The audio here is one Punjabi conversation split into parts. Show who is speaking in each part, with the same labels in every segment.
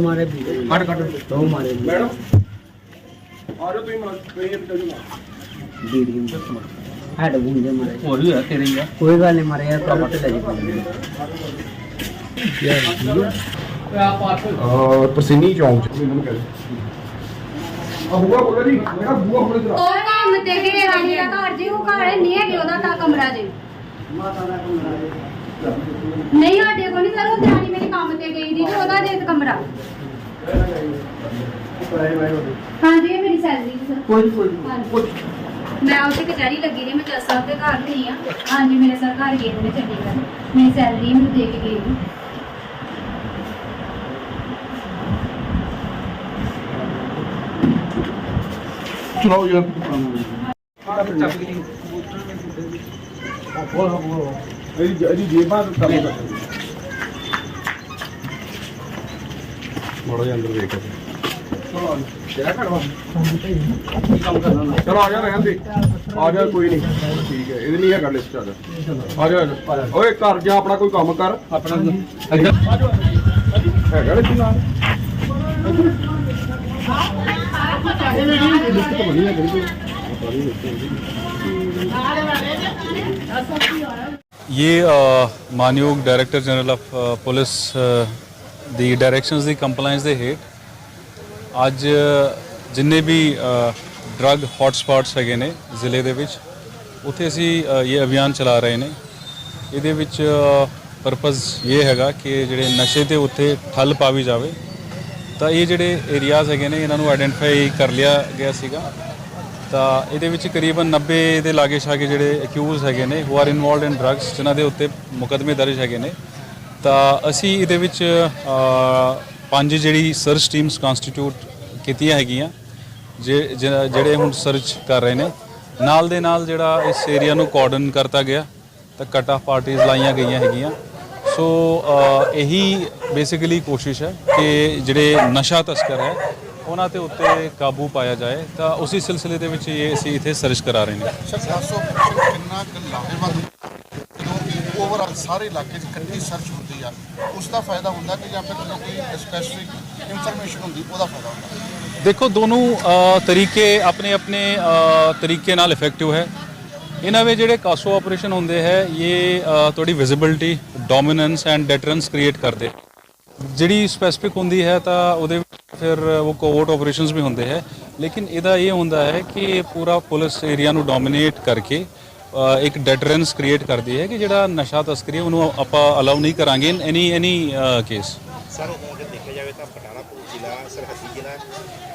Speaker 1: मारे
Speaker 2: काट काट
Speaker 1: दो मारे
Speaker 2: मैडम
Speaker 1: आ जाओ कहीं मारे
Speaker 2: और यार तेरे यार
Speaker 1: कोई गल नहीं मारे यार
Speaker 2: यार ਪਰਸੀਨੀ ਚੌਂਕ ਚ।
Speaker 3: ਮੈਂ ਉੱਥੇ ਕਚਹਿਰੀ ਲੱਗੀ ਰਹੀ ਮੈਂ ਜੱਜ ਦੇ ਘਰ ਗਈ ਆ। ਹਾਂਜੀ ਮੇਰੇ ਸਰ ਘਰ ਗਏ ਨੇ ਚੰਡੀਗੜ੍ਹ। ਮੇਰੀ ਸੈਲਰੀ ਮੈਨੂੰ ਦੇ ਕੇ ਗਏ
Speaker 2: ਚਲਾਓ ਯਾਰ ਇਹਦੀ ਇਹਦੀ ਜੇਬਾਂ ਤੋਂ ਕੰਮ ਕਰ ਮੋੜੋ ਜੀ ਅੰਦਰ ਦੇਖ ਚਲੋ ਕਿਹੜਾ ਖੜਵਾ ਚਲੋ ਆ ਜਾ ਰਹਿਣ ਦੇ। ਆ ਜਾ ਕੋਈ ਨਹੀਂ। ਠੀਕ ਹੈ ਇਹਦੇ ਨਹੀਂ ਹੈਗਾ ਲਿਸਟ ਆ ਜਾ ਆ ਜਾ ਆ ਜਾ। ਓਏ ਘਰ ਜਾ ਆਪਣਾ ਕੋਈ ਕੰਮ ਕਰ। ਆਪਣਾ ਹੈਗਾ ਲਿਸਟ ਨਾਲ?
Speaker 4: ये ਅ, ਮਾਨਯੋਗ director general of police uh, ਦੀ ਡਾਇਰੈਕਸ਼ਨਸ ਦੀ ਕੰਪਲਾਈਂਸ ਦੇ ਹੇਠ ਅੱਜ ਜਿੰਨੇ ਵੀ ਡਰੱਗ ਹੌਟ ਹੈਗੇ ਨੇ ਜ਼ਿਲ੍ਹੇ ਦੇ ਵਿੱਚ ਉੱਥੇ ਅਸੀਂ ਇਹ ਅਭਿਆਨ ਚਲਾ ਰਹੇ ਨੇ ਇਹਦੇ ਵਿੱਚ ਪਰਪਸ ਇਹ ਹੈਗਾ ਕਿ ਜਿਹੜੇ ਨਸ਼ੇ ਤੇ ਉੱਥੇ ਠੱਲ ਪਾਵੀ ਜਾਵੇ ਤਾਂ ਇਹ ਜਿਹੜੇ ਏਰੀਆਜ਼ ਹੈਗੇ ਨੇ, ਇਹਨਾਂ ਨੂੰ ਆਇਡੈਂਟੀਫਾਈ ਕਰ ਲਿਆ ਗਿਆ ਸੀਗਾ। ਤਾਂ ਇਹਦੇ ਵਿੱਚ ਕਰੀਬਨ 90 ਦੇ ਲਾਗੇ ਛਾਗੇ ਜਿਹੜੇ ਅਕਿਊਜ਼ ਹੈਗੇ ਨੇ who are involved in drugs ਜਿਨ੍ਹਾਂ ਦੇ ਉੱਤੇ ਮੁਕੱਦਮੇ ਦਰਜ ਹੈਗੇ ਨੇ। ਤਾਂ ਅਸੀਂ ਇਹਦੇ ਵਿੱਚ ਪੰਜ ਜਿਹੜੀ ਸਰਚ ਟੀਮਸ ਕਨਸਟੀਟਿਊਟ ਕੀਤੀਆਂ ਹੈਗੀਆਂ, ਜੇ- ਜਿਹੜੇ ਹੁਣ ਸਰਚ ਕਰ ਰਹੇ ਨੇ। ਨਾਲ ਦੇ ਨਾਲ ਜਿਹੜਾ ਇਸ ਏਰੀਆ ਨੂੰ ਕਾਰਡਨ ਕਰਤਾ ਗਿਆ, ਤਾਂ ਕਟ ਆਫ ਪਾਰਟੀਆਂ ਲਾਈਆਂ ਗਈਆਂ ਹੈਗੀਆਂ। ਸੋ ਇਹੀ ਬੇਸਿਕਲੀ ਕੋਸ਼ਿਸ਼ ਹੈ ਕਿ ਜਿਹੜੇ ਨਸ਼ਾ ਤਸਕਰ ਹੈ ਉਹਨਾਂ ਤੇ ਉੱਤੇ ਕਾਬੂ ਪਾਇਆ ਜਾਏ। ਤਾਂ ਉਸੇ ਸਿਲਸਿਲੇ ਦੇ ਵਿੱਚ ਇਹ ਅਸੀਂ ਇੱਥੇ ਸਰਚ ਕਰਾ ਰਹੇ ਨੇ।
Speaker 5: ਸਰ 700 ਕਿੰਨਾ ਕੁ ਲਾਹੇਵੰਦ ਜਦੋਂ ਓਵਰਆਲ ਸਾਰੇ ਇਲਾਕੇ 'ਚ ਇਕੱਠੀ ਸਰਚ ਹੁੰਦੀ ਆ ਉਸ ਦਾ ਫਾਇਦਾ ਹੁੰਦਾ ਕਿ ਜਾਂ ਫਿਰ ਜਦੋਂ ਕੋਈ ਸਪੈਸੀਫਿਕ ਇਨਫੋਰਮੇਸ਼ਨ ਹੁੰਦੀ ਉਹਦਾ ਫਾਇਦਾ ਹੁੰਦਾ?
Speaker 4: ਦੇਖੋ ਦੋਨੋਂ ਤਰੀਕੇ ਆਪਣੇ ਆਪਣੇ ਤਰੀਕੇ ਨਾਲ ਇਫੈਕਟਿਵ ਹੈ। ਇਹਨਾਂ ਵਿੱਚ ਜਿਹੜੇ ਕਾਸੋ ਆਪਰੇਸ਼ਨ ਹੁੰਦੇ ਹੈ ਇਹ ਅ, ਤੁਹਾਡੀ visibility dominance and deterrence create ਕਰਦੇ। ਜਿਹੜੀ ਸਪੈਸਿਫਿਕ ਹੁੰਦੀ ਹੈ ਤਾਂ ਉਹਦੇ ਵਿੱਚ ਫਿਰ ਉਹ ਕੋਵਰਟ ਆਪਰੇਸ਼ਨਸ ਵੀ ਹੁੰਦੇ ਹੈ। ਲੇਕਿਨ ਇਹਦਾ ਇਹ ਹੁੰਦਾ ਹੈ ਕਿ ਪੂਰਾ ਪੁਲਿਸ ਏਰੀਆ ਨੂੰ ਡੋਮਿਨੇਟ ਕਰਕੇ ਇੱਕ ਡੈਟਰੈਂਸ ਕ੍ਰੀਏਟ ਕਰਦੀ ਹੈ ਕਿ ਜਿਹੜਾ ਨਸ਼ਾ ਤਸਕਰੀ ਉਹਨੂੰ ਆਪਾਂ ਅਲਾਉ ਨਹੀਂ ਕਰਾਂਗੇ ਇਨ ਐਨੀ ਐਨੀ ਕੇਸ
Speaker 6: ਸਰ ਅਗਰ ਦੇਖਿਆ ਜਾਵੇ ਤਾਂ ਪਟਾਲਾਪੁਰ ਜ਼ਿਲ੍ਹਾ ਸਰਹੱਦੀ ਜ਼ਿਲ੍ਹਾ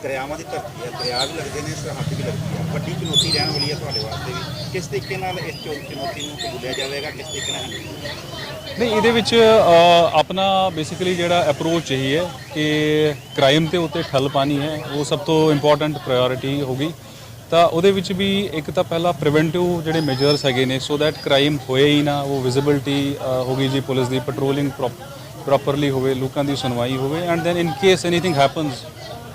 Speaker 6: ਦਰਿਆਵਾਂ ਦੀ ਧਰਤੀ ਹੈ, ਦਰਿਆ ਵੀ ਲੱਗਦੇ ਨੇ, ਸਰਹੱਦ ਵੀ ਲੱਗਦੀ ਹੈ। ਵੱਡੀ ਚੁਣੌਤੀ ਰਹਿਣ ਵਾਲੀ ਹੈ ਤੁਹਾਡੇ ਵਾਸਤੇ ਵੀ। ਕਿਸ ਤਰੀਕੇ ਨਾਲ ਇਸ ਚੁਣੌਤੀ ਨੂੰ ਕਬੂਲਿਆ ਜਾਵੇਗਾ? ਕਿਸ ਤਰੀਕੇ ਨਾਲ
Speaker 4: ਨਹੀਂ, ਇਹਦੇ ਵਿੱਚ ਆਪਣਾ ਬੇਸਿਕਲੀ ਜਿਹੜਾ ਅਪਰੋਚ ਇਹੀ ਹੈ ਕਿ ਕ੍ਰਾਈਮ ਤੇ ਉੱਤੇ ਠੱਲ ਪਾਣੀ ਹੈ। ਉਹ ਸਭ ਤੋਂ ਇੰਪੋਰਟੈਂਟ ਪ੍ਰਾਇੋਰਟੀ ਹੋਗੀ ਤਾਂ ਉਹਦੇ ਵਿੱਚ ਵੀ ਇੱਕ ਤਾਂ ਪਹਿਲਾ ਪ੍ਰੀਵੈਂਟਿਵ ਜਿਹੜੇ ਮੈਜਰਸ ਹੈਗੇ ਨੇ ਸੋ ਦੈਟ ਕ੍ਰਾਈਮ ਹੋਏ ਹੀ ਨਾ, ਉਹ ਵਿਜ਼ਿਬਿਲਟੀ ਹੋਗੀ ਜੀ ਪੁਲਿਸ ਦੀ ਪੈਟਰੋਲਿੰਗ ਪ੍ਰੋਪਰਲੀ ਹੋਵੇ, ਲੋਕਾਂ ਦੀ ਸੁਣਵਾਈ ਹੋਵੇ। And then in case anything happens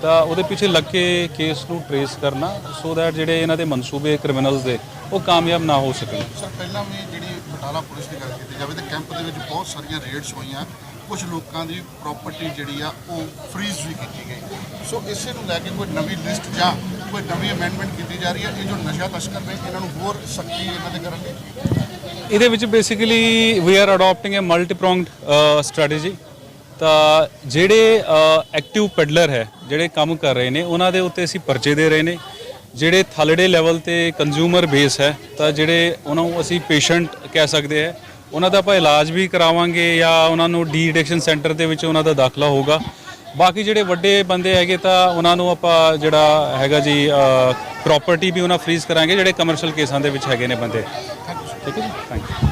Speaker 4: ਤਾਂ ਉਹਦੇ ਪਿੱਛੇ ਲੱਗ ਕੇ ਕੇਸ ਨੂੰ ਟਰੇਸ ਕਰਨਾ ਸੋ ਦੈਟ ਜਿਹੜੇ ਇਹਨਾਂ ਦੇ ਮਨਸੂਬੇ ਕ੍ਰਿਮੀਨਲਸ ਦੇ ਉਹ ਕਾਮਯਾਬ ਨਾ ਹੋ ਸਕਣ।
Speaker 5: ਸਰ ਪਹਿਲਾਂ ਵੀ ਜਿਹੜੀ ਬਟਾਲਾ ਪੁਲਿਸ ਦੀ ਗੱਲ ਕੀਤੀ ਜਾਵੇ ਤਾਂ ਕੈਂਪ ਦੇ ਵਿੱਚ ਬਹੁਤ ਸਾਰੀਆਂ ਰੇਡਸ ਹੋਈਆਂ। ਕੁਝ ਲੋਕਾਂ ਦੀ ਪ੍ਰਾਪਰਟੀ ਜਿਹੜੀ ਆ ਉਹ ਫ੍ਰੀਜ਼ ਵੀ ਕੀਤੀ ਗਈ। ਸੋ ਇਸੇ ਨੂੰ ਲੈ ਕੇ ਕੋਈ ਨਵੀਂ ਲਿਸਟ ਜਾਂ ਕੋਈ ਨਵੀਂ ਅਮੈਂਡਮੈਂਟ ਕੀਤੀ ਜਾ ਰਹੀ ਹੈ ਇਹ ਜੋ ਨਸ਼ਾ ਤਸਕਰ ਨੇ ਇਹਨਾਂ ਨੂੰ ਹੋਰ ਸਖਤੀ ਇਹਨਾਂ ਦੇ ਕਰਨਗੇ
Speaker 4: ਇਹਦੇ ਵਿੱਚ basically we are adapting a multi pronged strategy ਤਾਂ ਜਿਹੜੇ ਐਕਟਿਵ ਪੈਡਲਰ ਹੈ, ਜਿਹੜੇ ਕੰਮ ਕਰ ਰਹੇ ਨੇ, ਉਹਨਾਂ ਦੇ ਉੱਤੇ ਅਸੀਂ ਪਰਚੇ ਦੇ ਰਹੇ ਨੇ। ਜਿਹੜੇ ਥਲੜੇ ਲੈਵਲ ਤੇ ਕੰਜ਼ਿਊਮਰ ਬੇਸ ਹੈ, ਤਾਂ ਜਿਹੜੇ ਉਹਨਾਂ ਨੂੰ ਅਸੀਂ ਪੇਸ਼ੈਂਟ ਕਹਿ ਸਕਦੇ ਹੈ, ਉਹਨਾਂ ਦਾ ਆਪਾਂ ਇਲਾਜ ਵੀ ਕਰਾਵਾਂਗੇ ਜਾਂ ਉਹਨਾਂ ਨੂੰ ਡੀ ਐਡਿਕਸ਼ਨ ਸੈਂਟਰ ਦੇ ਵਿੱਚ ਉਹਨਾਂ ਦਾ ਦਾਖਲਾ ਹੋਊਗਾ। ਬਾਕੀ ਜਿਹੜੇ ਵੱਡੇ ਬੰਦੇ ਹੈਗੇ ਤਾਂ ਉਹਨਾਂ ਨੂੰ ਆਪਾਂ ਜਿਹੜਾ ਹੈਗਾ ਜੀ ਪ੍ਰਾਪਰਟੀ ਵੀ ਉਹਨਾਂ ਫ੍ਰੀਜ਼ ਕਰਾਂਗੇ, ਜਿਹੜੇ ਕਮਰਸ਼ੀਅਲ ਕੇਸਾਂ ਦੇ ਵਿੱਚ ਹੈਗੇ ਨੇ ਬੰਦੇ। ਠੀਕ ਹੈ ਜੀ? Thank you